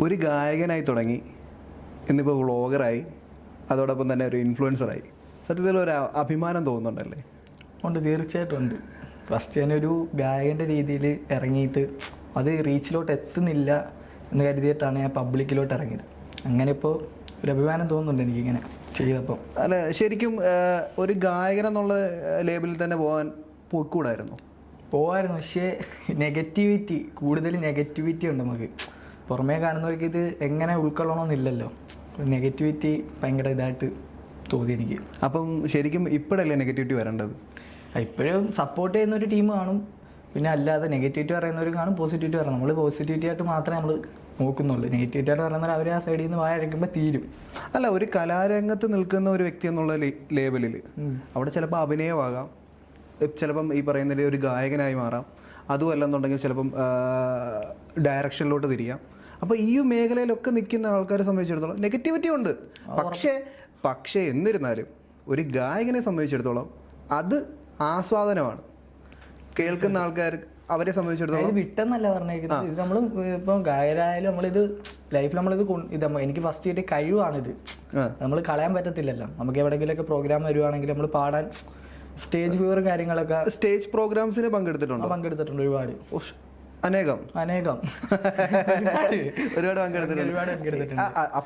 ഒരു ഗായകനായി തുടങ്ങി. ഇന്നിപ്പോൾ വ്ളോഗറായി. അതോടൊപ്പം തന്നെ ഒരു ഇൻഫ്ലുവൻസറായി. സത്യത്തിൽ ഒരു അഭിമാനം തോന്നുന്നുണ്ടല്ലേ? ഉണ്ട് തീർച്ചയായിട്ടും ഉണ്ട്. ഫസ്റ്റ് ഞാൻ ഒരു ഗായകന്റെ രീതിയിൽ ഇറങ്ങിയിട്ട് അത് റീച്ചിലോട്ട് എത്തുന്നില്ല എന്ന് കരുതിയിട്ടാണ് ഞാൻ പബ്ലിക്കിലോട്ട് ഇറങ്ങിയത്. അങ്ങനെ ഇപ്പോൾ ഒരു അഭിമാനം തോന്നുന്നുണ്ട് എനിക്കിങ്ങനെ ചെയ്തപ്പോൾ അല്ല ശരിക്കും ഒരു ഗായകൻ എന്നുള്ള ലേബലിൽ തന്നെ പോകാൻ പോയിക്കൂടായിരുന്നു പോകായിരുന്നു പക്ഷേ നെഗറ്റിവിറ്റി കൂടുതൽ നെഗറ്റിവിറ്റി ഉണ്ട് നമുക്ക്. പുറമേ കാണുന്നവർക്ക് ഇത് എങ്ങനെ ഉൾക്കൊള്ളണമെന്നില്ലല്ലോ. നെഗറ്റിവിറ്റി ഭയങ്കര ഇതായിട്ട് തോന്നി എനിക്ക്. അപ്പം ശരിക്കും ഇപ്പോഴല്ലേ നെഗറ്റിവിറ്റി വരേണ്ടത്? ഇപ്പോഴും സപ്പോർട്ട് ചെയ്യുന്ന ഒരു ടീം കാണും. പിന്നെ അല്ലാതെ നെഗറ്റിവിറ്റി പറയുന്നവർ കാണും പോസിറ്റിവിറ്റി പറയണം നമ്മൾ പോസിറ്റിവിറ്റി ആയിട്ട് മാത്രമേ നമ്മൾ നോക്കുന്നുള്ളൂ. നെഗറ്റിവിറ്റി ആയിട്ട് പറയുന്നവർ അവർ ആ സൈഡിൽ നിന്ന് വായടയ്ക്കുമ്പോൾ തീരും. അല്ല ഒരു കലാരംഗത്ത് നിൽക്കുന്ന ഒരു വ്യക്തി എന്നുള്ള ലേബലിൽ അവിടെ ചിലപ്പോൾ അഭിനയമാകാം. ചിലപ്പം ഈ പറയുന്നതിൽ ഒരു ഗായകനായി മാറാം. അതുമല്ലെന്നുണ്ടെങ്കിൽ ചിലപ്പം ഡയറക്ഷനിലോട്ട് തിരിയാം. അപ്പോൾ ഈ മേഖലയിലൊക്കെ നിൽക്കുന്ന ആൾക്കാരെ സംബന്ധിച്ചിടത്തോളം നെഗറ്റിവിറ്റി ഉണ്ട്. പക്ഷേ പക്ഷേ എന്നിരുന്നാലും ഒരു ഗായകനെ സംബന്ധിച്ചിടത്തോളം അത് ആസ്വാദനമാണ്. കേൾക്കുന്ന ആൾക്കാർ അവരെ സംബന്ധിച്ചിടത്തോളം വിട്ടെന്നല്ല പറഞ്ഞേക്കുന്നത്. ഇത് നമ്മൾ ഇപ്പം ഗായകരായാലും നമ്മളിത് ലൈഫിൽ നമ്മളിത് ഇത് എനിക്ക് ഫസ്റ്റ് കിട്ടിയ കഴിവാണിത്. നമ്മൾ കളയാൻ പറ്റത്തില്ലല്ലോ. നമുക്ക് എവിടെയെങ്കിലുമൊക്കെ പ്രോഗ്രാം വരുവാണെങ്കിൽ നമ്മൾ പാടാൻ സ്റ്റേജ് ഫീവർ കാര്യങ്ങളൊക്കെ സ്റ്റേജ് പ്രോഗ്രാംസിന് പങ്കെടുത്തിട്ടുണ്ട്? പങ്കെടുത്തിട്ടുണ്ട് ഒരുപാട്. അനേകം. അനേകം. ഒരുപാട്. പങ്കെടുത്തിട്ടുണ്ട്. ഒരുപാട് പങ്കെടുത്തിട്ടുണ്ട്. ആ,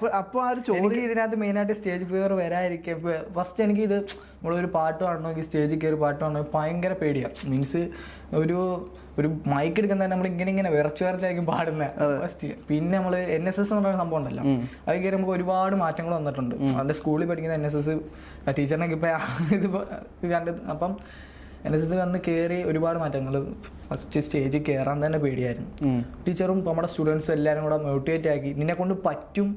ഒരു ചോദ്യം ഇതിനകത്ത് മെയിനായിട്ട് സ്റ്റേജ് ഫിയർ വരാതിരിക്കെ ഫസ്റ്റ് എനിക്ക് ഇത് നമ്മളൊരു പാട്ട് പാടണമെങ്കിൽ സ്റ്റേജിൽ കയറി പാട്ട് പാടണമെങ്കിൽ ഭയങ്കര പേടിയാണ് മീൻസ് ഒരു ഒരു മൈക്ക് എടുക്കുന്ന തന്നെ നമ്മൾ ഇങ്ങനെ ഇങ്ങനെ വിറച്ച് വിറച്ചായിരിക്കും പാടുന്നത് ഫസ്റ്റ് പിന്നെ നമ്മൾ എൻ എസ് എസ് എന്ന് പറയുന്ന സംഭവം ഉണ്ടല്ലോ. അത് കയറി നമുക്ക് ഒരുപാട് മാറ്റങ്ങൾ വന്നിട്ടുണ്ട്. അതിന്റെ സ്കൂളിൽ പഠിക്കുന്ന എൻ എസ് എസ് ടീച്ചറിനൊക്കെ ഇപ്പൊ ഇത് കണ്ടത് അപ്പം എൻ എസ് എസ് വന്ന് കയറി ഒരുപാട് മാറ്റങ്ങൾ ഫസ്റ്റ് സ്റ്റേജിൽ കയറാൻ തന്നെ പേടിയായിരുന്നു. ടീച്ചറും നമ്മുടെ സ്റ്റുഡൻസും എല്ലാവരും കൂടെ മോട്ടിവേറ്റ് ആക്കി നിന്നെ കൊണ്ട് പറ്റും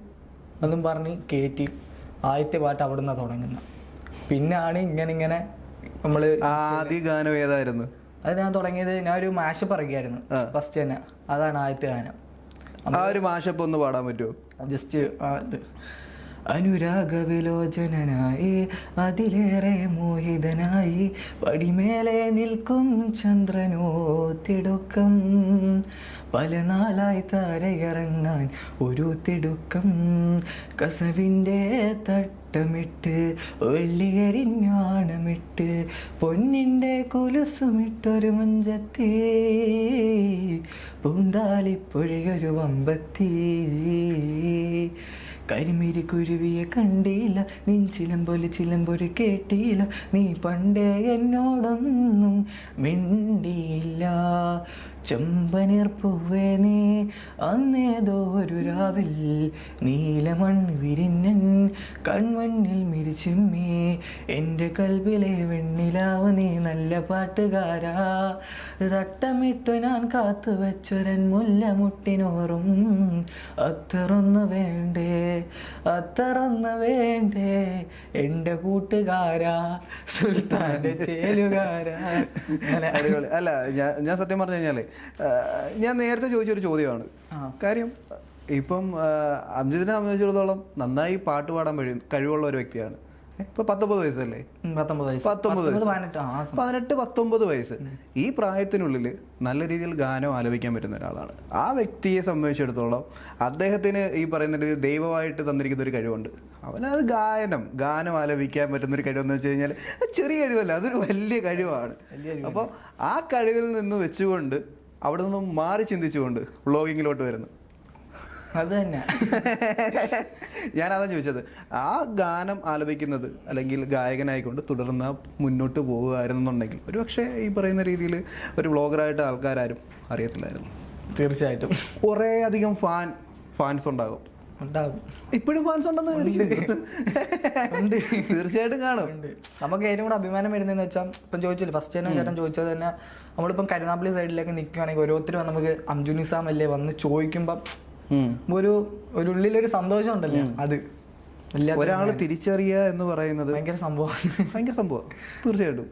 എന്നും പറഞ്ഞ് കയറ്റി ആദ്യത്തെ പാട്ട് അവിടെ നിന്നാണ് തുടങ്ങുന്നത് പിന്നാണ് ഇങ്ങനെ ഇങ്ങനെ നമ്മൾ ആദ്യ ഗാനം ഏതായിരുന്നു? അത് ഞാൻ തുടങ്ങിയത് ഞാൻ ഒരു മാഷപ്പ് ഇറക്കിയായിരുന്നു ഫസ്റ്റ് തന്നെ. അതാണ് ആദ്യത്തെ ഗാനം. ആ ഒരു മാഷപ്പ് ഒന്ന് പാടാൻ പറ്റുമോ ജസ്റ്റ് അനുരാഗവിലോചനായി അതിലേറെ മോഹിതനായി പടിമേലെ നിൽക്കും ചന്ദ്രനോ തിടുക്കം. പല നാളായി താരയിറങ്ങാൻ ഒരു തിടുക്കം. കസവിന്റെ തട്ടമിട്ട് വെള്ളിയരിഞ്ഞാണമിട്ട് പൊന്നിന്റെ കുലുസുമിട്ടൊരു മുഞ്ചത്തി. പൂന്താലിപ്പൊഴിയൊരു വമ്പത്തി. കരിമിരി കുരുവിയെ കണ്ടില്ല. നീ ചിലമ്പൊലി ചിലമ്പൊലി കേട്ടില്ല. നീ പണ്ടേ എന്നോടൊന്നും മിണ്ടിയില്ല. ചെമ്പനീർ പൂവേ നീ അന്നേതോ ഒരു രാവിൽ നീലമണ്ണ് വിരിഞ്ഞൻ കൺമണ്ണിൽ മിരിച്ചിമ്മേ. എന്റെ കൽവിലെ വെണ്ണിലാവ് നീ നല്ല പാട്ടുകാരാ. തട്ടമിട്ടു ഞാൻ കാത്തു വെച്ചൊരൻ മുല്ലമുട്ടിനോറും അത്തറൊന്നു വേണ്ടേ അത്തറൊന്നു വേണ്ടേ എന്റെ കൂട്ടുകാരാ സുൽത്താന്റെ ചേലുകാരാ. അല്ല ഞാൻ സത്യം പറഞ്ഞു കഴിഞ്ഞാലേ ഞാൻ നേരത്തെ ചോദിച്ചൊരു ചോദ്യമാണ്. കാര്യം ഇപ്പം അംജിതിനെ സംബന്ധിച്ചിടത്തോളം നന്നായി പാട്ട് പാടാൻ കഴിയും കഴിവുള്ള ഒരു വ്യക്തിയാണ്. ഇപ്പൊ പത്തൊമ്പത് വയസ്സല്ലേ? പത്തൊമ്പത് വയസ്സ്. പതിനെട്ട് പത്തൊമ്പത് വയസ്സ്. ഈ പ്രായത്തിനുള്ളിൽ നല്ല രീതിയിൽ ഗാനം ആലപിക്കാൻ പറ്റുന്ന ഒരാളാണ്. ആ വ്യക്തിയെ സംബന്ധിച്ചിടത്തോളം അദ്ദേഹത്തിന് ഈ പറയുന്ന രീതിയിൽ ദൈവമായിട്ട് തന്നിരിക്കുന്ന ഒരു കഴിവുണ്ട്. അവനത് ഗായനം ഗാനം ആലപിക്കാൻ പറ്റുന്ന ഒരു കഴിവെന്ന് വെച്ച് കഴിഞ്ഞാൽ ചെറിയ കഴിവല്ല അതൊരു വലിയ കഴിവാണ്. അപ്പോൾ ആ കഴിവിൽ നിന്ന് വെച്ചുകൊണ്ട് അവിടെ നിന്നും മാറി ചിന്തിച്ചുകൊണ്ട് വ്ളോഗിങ്ങിലോട്ട് വരുന്നു. അത് തന്നെ. ഞാൻ അതാണ് ചോദിച്ചത് ആ ഗാനം ആലപിക്കുന്നത് അല്ലെങ്കിൽ ഗായകനായിക്കൊണ്ട് തുടർന്ന് മുന്നോട്ട് പോകുകയായിരുന്നുണ്ടെങ്കിൽ ഒരു പക്ഷേ ഈ പറയുന്ന രീതിയിൽ ഒരു വ്ളോഗറായിട്ട് ആൾക്കാരും അറിയത്തില്ലായിരുന്നു. തീർച്ചയായിട്ടും. കുറേ അധികം ഫാൻ ഫാൻസ് ഉണ്ടാകും. ഉണ്ടാകും ഇപ്പോഴും ഫാൻസ് ഉണ്ടെന്ന് ഉണ്ട്. തീർച്ചയായിട്ടും കാണും. നമുക്ക് ഏറ്റവും കൂടെ അഭിമാനം വരുന്നതെന്ന് വെച്ചാൽ ഇപ്പം ചോദിച്ചില്ല ഫസ്റ്റ് തന്നെ ചേട്ടൻ ചോദിച്ചത് തന്നെ നമ്മളിപ്പം കരുനാപ്പള്ളി സൈഡിലേക്ക് നിൽക്കുകയാണെങ്കിൽ ഓരോരുത്തരും നമുക്ക് അംജു നിസാം അല്ലേ വന്ന് ചോദിക്കുമ്പം ഉം. ഒരു ഒരു ഉള്ളിലൊരു സന്തോഷം ഉണ്ടല്ലേ? അത്. ഒരാൾ ഒരാൾ തിരിച്ചറിയുക എന്ന് പറയുന്നത് ഭയങ്കര സംഭവം ഭയങ്കര സംഭവം. തീർച്ചയായിട്ടും.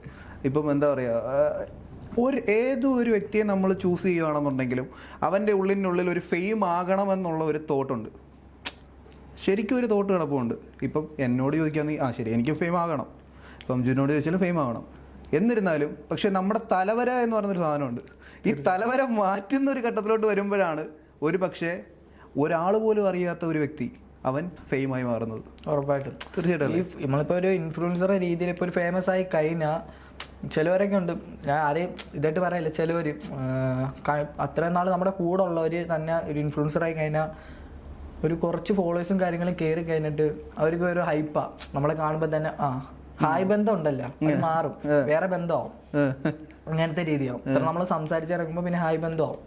ഇപ്പം എന്താ പറയുക ഒരു ഏതോ ഒരു വ്യക്തിയെ നമ്മൾ ചൂസ് ചെയ്യുകയാണെന്നുണ്ടെങ്കിലും അവന്റെ ഉള്ളിനുള്ളിൽ ഒരു ഫെയിം ആകണമെന്നുള്ള ഒരു തോട്ടുണ്ട് ശരിക്കും ഒരു തോട്ട് കിടപ്പുണ്ട്. ഇപ്പം എന്നോട് ചോദിക്കുകയാണെങ്കിൽ ആ ശരി എനിക്ക് ഫെയിം ആകണം. ഇപ്പം ജുനോട് ചോദിച്ചാലും ഫെയിം ആകണം. എന്നിരുന്നാലും പക്ഷെ നമ്മുടെ തലവര എന്ന് പറയുന്നൊരു സാധനമുണ്ട്. ഈ തലവര മാറ്റുന്ന ഒരു ഘട്ടത്തിലോട്ട് വരുമ്പോഴാണ് ഒരു പക്ഷേ ഒരാൾ പോലും അറിയാത്ത ഒരു വ്യക്തി അവൻ ഫെയിമായി മാറുന്നത്. ഉറപ്പായിട്ടും. തീർച്ചയായിട്ടും ഈ നമ്മളിപ്പോൾ ഒരു ഇൻഫ്ലുവൻസർ രീതിയിൽ ഇപ്പോൾ ഒരു ഫേമസ് ആയി കഴിഞ്ഞാൽ ചിലവരൊക്കെ ഉണ്ട്. ഞാൻ ആരെയും ഇതായിട്ട് പറയില്ല ചിലവർ അത്രയും നാൾ നമ്മുടെ കൂടെ ഉള്ളവർ തന്നെ ഒരു ഇൻഫ്ലുവൻസർ ആയി കഴിഞ്ഞാൽ ഒരു കുറച്ച് ഫോളോവേഴ്സും കാര്യങ്ങളും കയറി കഴിഞ്ഞിട്ട് അവർക്ക് ഒരു ഹൈപ്പാ നമ്മളെ കാണുമ്പോൾ തന്നെ ആ ഹായ് ബന്ധം ഉണ്ടല്ലോ. അത് മാറും. വേറെ ബന്ധമാവും. അങ്ങനത്തെ രീതിയാവും. ഇത്ര നമ്മൾ സംസാരിച്ചിറങ്ങുമ്പോൾ പിന്നെ ഹായ് ബന്ധമാവും.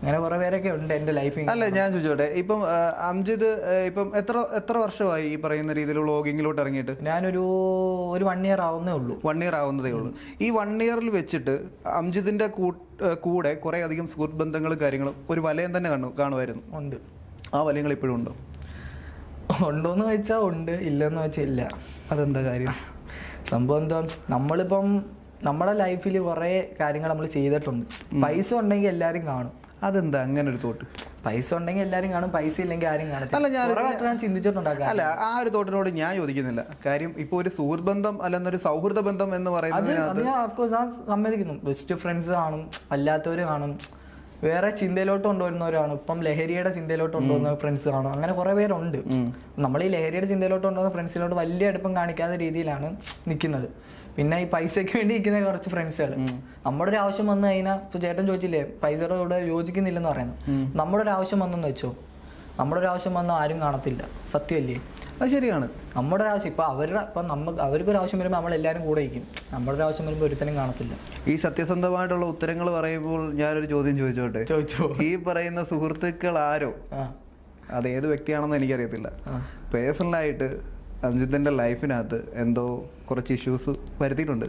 അങ്ങനെ കുറെ പേരൊക്കെ ഉണ്ട് എന്റെ ലൈഫിൽ അല്ല ഞാൻ ചോദിച്ചോട്ടെ ഇപ്പം അംജിത് ഇപ്പം എത്ര എത്ര വർഷമായി ഈ പറയുന്ന രീതിയിൽ വ്ളോഗിങ്ങിലോട്ട് ഇറങ്ങിയിട്ട്? ഞാനൊരു ഒരു വൺ ഇയർ ആവുന്നേ ഉള്ളൂ. വൺ ഇയർ ആവുന്നതേ ഉള്ളൂ. ഈ വൺ ഇയറിൽ വെച്ചിട്ട് അംജിതിന്റെ കൂടെ കുറെ അധികം സുഹൃത്ത് ബന്ധങ്ങളും കാര്യങ്ങളും ഒരു വലയം തന്നെ കാണു കാണുമായിരുന്നു. ഉണ്ട്. ആ വലയങ്ങൾ ഇപ്പോഴും ഉണ്ടോ? ഉണ്ടോന്ന് വെച്ചാൽ ഉണ്ട് ഇല്ലെന്ന് വെച്ചാൽ ഇല്ല. അതെന്താ കാര്യം? സംഭവം എന്താ നമ്മളിപ്പം നമ്മുടെ ലൈഫിൽ കുറേ കാര്യങ്ങൾ നമ്മൾ ചെയ്തിട്ടുണ്ട്. പൈസ ഉണ്ടെങ്കിൽ എല്ലാവരും കാണും. അതെന്താ അങ്ങനെ ഒരു തോട്ട് പൈസ ഉണ്ടെങ്കിൽ എല്ലാവരും കാണും പൈസ ഇല്ലെങ്കിൽ ആരും അല്ല, കാണത്തില്ല ഞാൻ- ഞാൻ ചിന്തിച്ചിട്ടുണ്ടാക്കാം അല്ല ആ ഒരു തോട്ടിനോട് ഞാൻ ചോദിക്കുന്നില്ല കാര്യം ഇപ്പൊ ഒരു സുഹൃത്ത് ബന്ധം അല്ലെന്നൊരു സൗഹൃദ ബന്ധം എന്ന് പറയുന്നത് അത് ഞാൻ ഓഫ്കോഴ്സ് ആ സമ്മതിക്കുന്നു. ബെസ്റ്റ് ഫ്രണ്ട്സ് കാണും അല്ലാത്തവർ കാണും. വേറെ ചിന്തയിലോട്ട് കൊണ്ടുവരുന്നവരാണ്. ഇപ്പം ലഹരിയുടെ ചിന്തയിലോട്ട് കൊണ്ടുവന്ന ഫ്രണ്ട്സ് കാണും. അങ്ങനെ കുറെ പേരുണ്ട്. നമ്മൾ ഈ ലഹരിയുടെ ചിന്തയിലോട്ട് കൊണ്ടുവന്ന ഫ്രണ്ട്സിലോട്ട് വലിയ അടുപ്പം കാണിക്കാത്ത രീതിയിലാണ് നിൽക്കുന്നത്. പിന്നെ ഈ പൈസയ്ക്ക് വേണ്ടി നിൽക്കുന്ന കുറച്ച് ഫ്രണ്ട്സുകൾ നമ്മുടെ ഒരു ആവശ്യം വന്നു കഴിഞ്ഞാൽ ഇപ്പൊ ചേട്ടൻ ചോദിച്ചില്ലേ പൈസയുടെ കൂടെ യോജിക്കുന്നില്ലെന്ന് പറയുന്നു നമ്മുടെ ഒരു ആവശ്യം വന്നെന്ന് വെച്ചോ നമ്മുടെ ഒരു ആവശ്യം വന്നാൽ ആരും കാണത്തില്ല. സത്യമല്ലേ? അത് ശരിയാണ്. നമ്മുടെ ഒരു ആവശ്യം ഇപ്പൊ അവരുടെ ഇപ്പം നമുക്ക് അവർക്കൊരു ആവശ്യം വരുമ്പോൾ നമ്മളെല്ലാവരും കൂടെ ഇരിക്കും. നമ്മുടെ ഒരു ആവശ്യം വരുമ്പോൾ ഒരുത്തനും കാണത്തില്ല. ഈ സത്യസന്ധമായിട്ടുള്ള ഉത്തരങ്ങൾ പറയുമ്പോൾ ഞാനൊരു ചോദ്യം ചോദിച്ചോട്ടെ? ചോദിച്ചോ. ഈ പറയുന്ന സുഹൃത്തുക്കൾ ആരോ അത് ഏത് വ്യക്തിയാണെന്ന് എനിക്കറിയത്തില്ല. പേഴ്സണലായിട്ട് അംജിത്തിന്റെ ലൈഫിനകത്ത് എന്തോ കുറച്ച് ഇഷ്യൂസ് വരുത്തിയിട്ടുണ്ട്.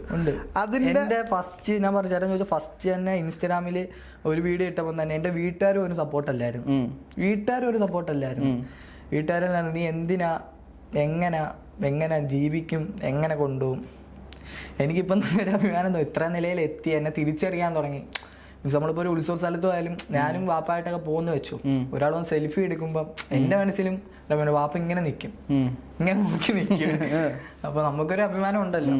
അതിന്റെ ഫസ്റ്റ് ഞാൻ പറഞ്ഞു ചേട്ടൻ ചോദിച്ചാൽ ഫസ്റ്റ് തന്നെ ഇൻസ്റ്റാഗ്രാമിൽ ഒരു വീഡിയോ ഇട്ടപ്പോൾ തന്നെ എന്റെ വീട്ടുകാരും ഒരു സപ്പോർട്ട് അല്ലായിരുന്നു. ഉം. വീട്ടുകാരും ഒരു സപ്പോർട്ട് അല്ലായിരുന്നു. വീട്ടുകാരും നീ എന്തിനാ എങ്ങനെ എങ്ങനെ ജീവിക്കും എങ്ങനെ കൊണ്ടുപോകും? എനിക്കിപ്പം ഒരു അഭിമാനം ഇത്ര നിലയിൽ എത്തി എന്നെ തിരിച്ചറിയാൻ തുടങ്ങി. മീൻസ് നമ്മളിപ്പോൾ ഒരു ഉത്സവ സ്ഥലത്ത് ആയാലും ഞാനും വാപ്പായിട്ടൊക്കെ പോകുന്ന വെച്ചു. ഒരാൾ വന്ന് സെൽഫി എടുക്കുമ്പോൾ എന്റെ മനസ്സിലും വാപ്പ ഇങ്ങനെ നിൽക്കും ഇങ്ങനെ നോക്കി നിൽക്കും അപ്പൊ നമുക്കൊരു അഭിമാനം ഉണ്ടല്ലോ.